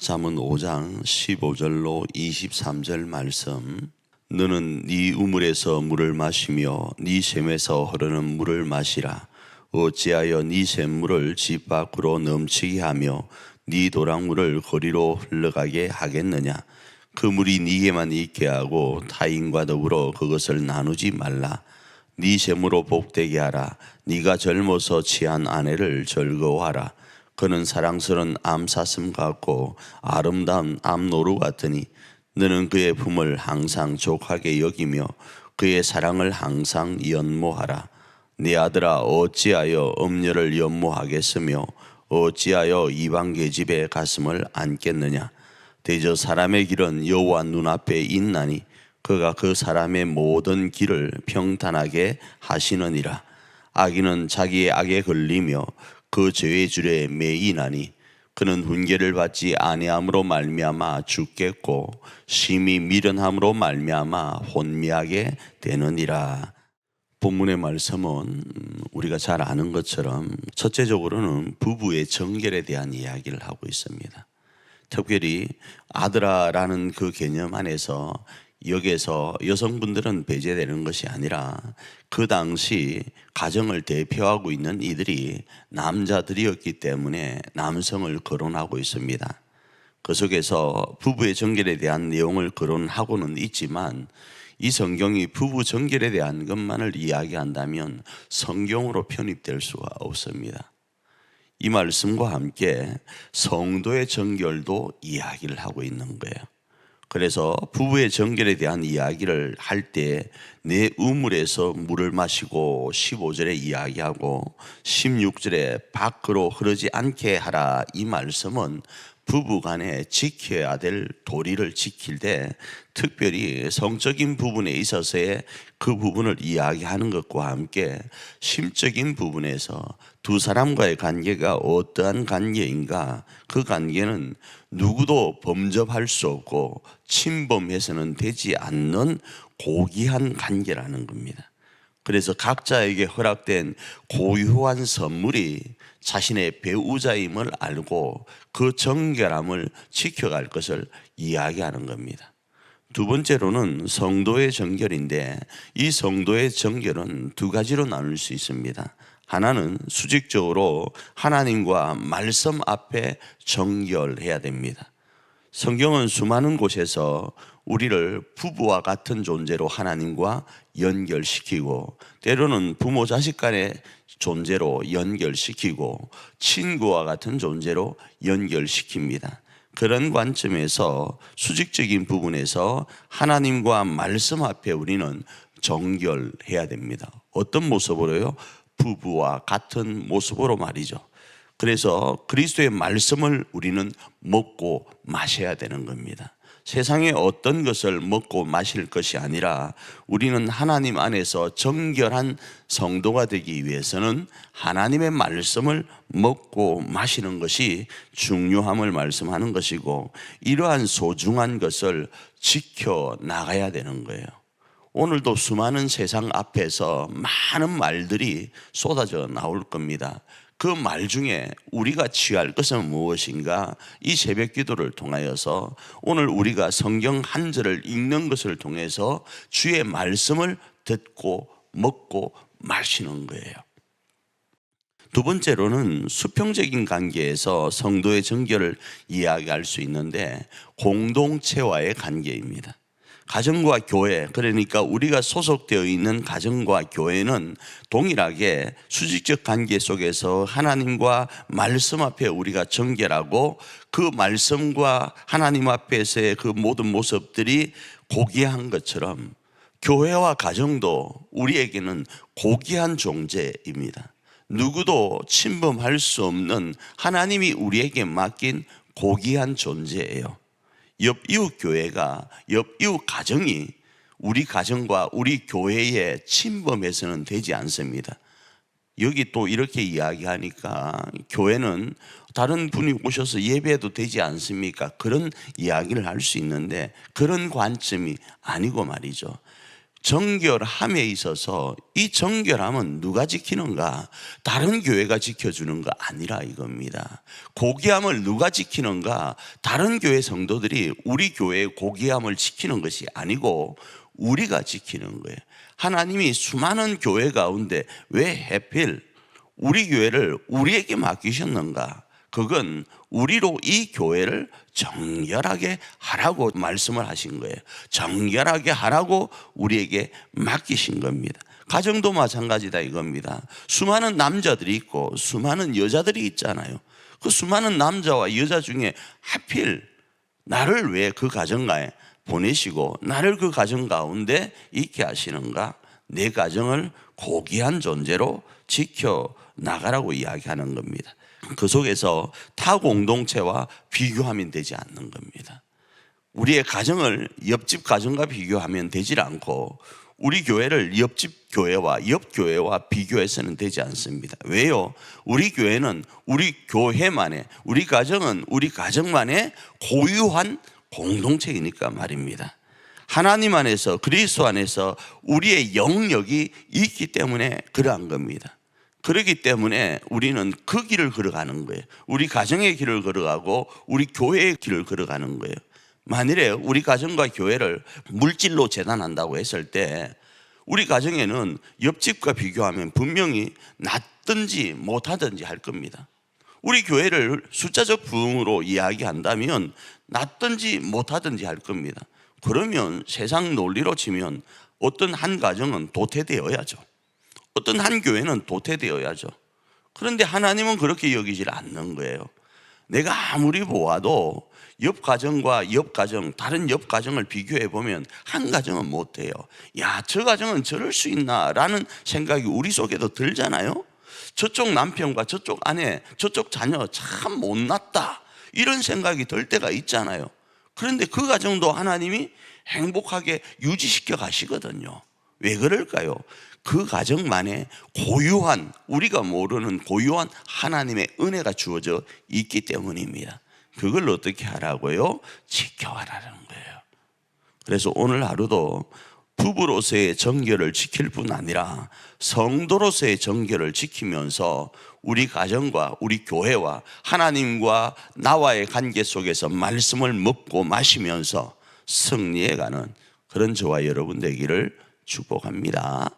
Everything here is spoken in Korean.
잠언 5장 15절로 23절 말씀. 너는 네 우물에서 물을 마시며 네 샘에서 흐르는 물을 마시라. 어찌하여 네 샘물을 집 밖으로 넘치게 하며 네 도랑물을 거리로 흘러가게 하겠느냐? 그 물이 네게만 있게 하고 타인과 더불어 그것을 나누지 말라. 네 샘으로 복되게 하라. 네가 젊어서 취한 아내를 즐거워하라 그는 사랑스러운 암사슴 같고 아름다운 암노루 같으니 너는 그의 품을 항상 족하게 여기며 그의 사랑을 항상 연모하라. 네 아들아 어찌하여 음녀를 연모하겠으며 어찌하여 이방 계집의 가슴을 안겠느냐? 대저 사람의 길은 여호와 눈앞에 있나니 그가 그 사람의 모든 길을 평탄하게 하시느니라. 악인은 자기의 악에 걸리며 그 죄의 줄에 매이나니 그는 훈계를 받지 아니함으로 말미암아 죽겠고 심히 미련함으로 말미암아 혼미하게 되느니라. 본문의 말씀은 음, 우리가 잘 아는 것처럼 첫째적으로는 부부의 정결에 대한 이야기를 하고 있습니다. 특별히 아들아라는 그 개념 안에서 여기에서 여성분들은 배제되는 것이 아니라 그 당시 가정을 대표하고 있는 이들이 남자들이었기 때문에 남성을 거론하고 있습니다. 그 속에서 부부의 정결에 대한 내용을 거론하고는 있지만 이 성경이 부부 정결에 대한 것만을 이야기한다면 성경으로 편입될 수가 없습니다. 이 말씀과 함께 성도의 정결도 이야기를 하고 있는 거예요. 그래서 부부의 정결에 대한 이야기를 할 때 내 우물에서 물을 마시고 15절에 이야기하고 16절에 밖으로 흐르지 않게 하라. 이 말씀은 부부 간에 지켜야 될 도리를 지킬 때 특별히 성적인 부분에 있어서의 그 부분을 이야기하는 것과 함께 심적인 부분에서 두 사람과의 관계가 어떠한 관계인가 그 관계는 누구도 범접할 수 없고 침범해서는 되지 않는 고귀한 관계라는 겁니다. 그래서 각자에게 허락된 고유한 선물이 자신의 배우자임을 알고 그 정결함을 지켜갈 것을 이야기하는 겁니다. 두 번째로는 성도의 정결인데 이 성도의 정결은 두 가지로 나눌 수 있습니다. 하나는 수직적으로 하나님과 말씀 앞에 정결해야 됩니다. 성경은 수많은 곳에서 우리를 부부와 같은 존재로 하나님과 연결시키고 때로는 부모 자식 간의 존재로 연결시키고 친구와 같은 존재로 연결시킵니다. 그런 관점에서 수직적인 부분에서 하나님과 말씀 앞에 우리는 정결해야 됩니다. 어떤 모습으로요? 부부와 같은 모습으로 말이죠. 그래서 그리스도의 말씀을 우리는 먹고 마셔야 되는 겁니다. 세상의 어떤 것을 먹고 마실 것이 아니라 우리는 하나님 안에서 정결한 성도가 되기 위해서는 하나님의 말씀을 먹고 마시는 것이 중요함을 말씀하는 것이고 이러한 소중한 것을 지켜 나가야 되는 거예요. 오늘도 수많은 세상 앞에서 많은 말들이 쏟아져 나올 겁니다. 그 말 중에 우리가 취할 것은 무엇인가? 이 새벽 기도를 통하여서 오늘 우리가 성경 한 절을 읽는 것을 통해서 주의 말씀을 듣고 먹고 마시는 거예요. 두 번째로는 수평적인 관계에서 성도의 정결을 이야기할 수 있는데 공동체와의 관계입니다. 가정과 교회, 그러니까 우리가 소속되어 있는 가정과 교회는 동일하게 수직적 관계 속에서 하나님과 말씀 앞에 우리가 정결하고 그 말씀과 하나님 앞에서의 그 모든 모습들이 고귀한 것처럼 교회와 가정도 우리에게는 고귀한 존재입니다. 누구도 침범할 수 없는 하나님이 우리에게 맡긴 고귀한 존재예요. 옆 이웃 교회가 옆 이웃 가정이 우리 가정과 우리 교회에 침범해서는 되지 않습니다. 여기 또 이렇게 이야기하니까 교회는 다른 분이 오셔서 예배해도 되지 않습니까? 그런 이야기를 할 수 있는데 그런 관점이 아니고 말이죠. 정결함에 있어서 이 정결함은 누가 지키는가? 다른 교회가 지켜주는 거 아니라 이겁니다. 고귀함을 누가 지키는가? 다른 교회 성도들이 우리 교회의 고귀함을 지키는 것이 아니고 우리가 지키는 거예요. 하나님이 수많은 교회 가운데 왜 해필 우리 교회를 우리에게 맡기셨는가? 그건 우리로 이 교회를 정결하게 하라고 말씀을 하신 거예요. 정결하게 하라고 우리에게 맡기신 겁니다. 가정도 마찬가지다 이겁니다. 수많은 남자들이 있고 수많은 여자들이 있잖아요. 그 수많은 남자와 여자 중에 하필 나를 왜 그 가정가에 보내시고 나를 그 가정 가운데 있게 하시는가? 내 가정을 고귀한 존재로 지켜 나가라고 이야기하는 겁니다. 그 속에서 타 공동체와 비교하면 되지 않는 겁니다. 우리의 가정을 옆집 가정과 비교하면 되질 않고 우리 교회를 옆집 교회와 옆 교회와 비교해서는 되지 않습니다. 왜요? 우리 교회는 우리 교회만의 우리 가정은 우리 가정만의 고유한 공동체이니까 말입니다. 하나님 안에서 그리스도 안에서 우리의 영역이 있기 때문에 그러한 겁니다. 그렇기 때문에 우리는 그 길을 걸어가는 거예요. 우리 가정의 길을 걸어가고 우리 교회의 길을 걸어가는 거예요. 만일에 우리 가정과 교회를 물질로 재단한다고 했을 때 우리 가정에는 옆집과 비교하면 분명히 낫든지 못하든지 할 겁니다. 우리 교회를 숫자적 부흥으로 이야기한다면 낫든지 못하든지 할 겁니다. 그러면 세상 논리로 치면 어떤 한 가정은 도태되어야죠. 어떤 한 교회는 도태되어야죠. 그런데 하나님은 그렇게 여기질 않는 거예요. 내가 아무리 보아도 옆 가정과 옆 가정, 다른 옆 가정을 비교해 보면 한 가정은 못해요. 야, 저 가정은 저럴 수 있나라는 생각이 우리 속에도 들잖아요. 저쪽 남편과 저쪽 아내, 저쪽 자녀 참 못났다. 이런 생각이 들 때가 있잖아요. 그런데 그 가정도 하나님이 행복하게 유지시켜 가시거든요. 왜 그럴까요? 그 가정만에 고유한 우리가 모르는 고유한 하나님의 은혜가 주어져 있기 때문입니다. 그걸 어떻게 하라고요? 지켜하라는 거예요. 그래서 오늘 하루도 부부로서의 정결을 지킬 뿐 아니라 성도로서의 정결을 지키면서 우리 가정과 우리 교회와 하나님과 나와의 관계 속에서 말씀을 먹고 마시면서 승리해 가는 그런 저와 여러분 되기를 축복합니다.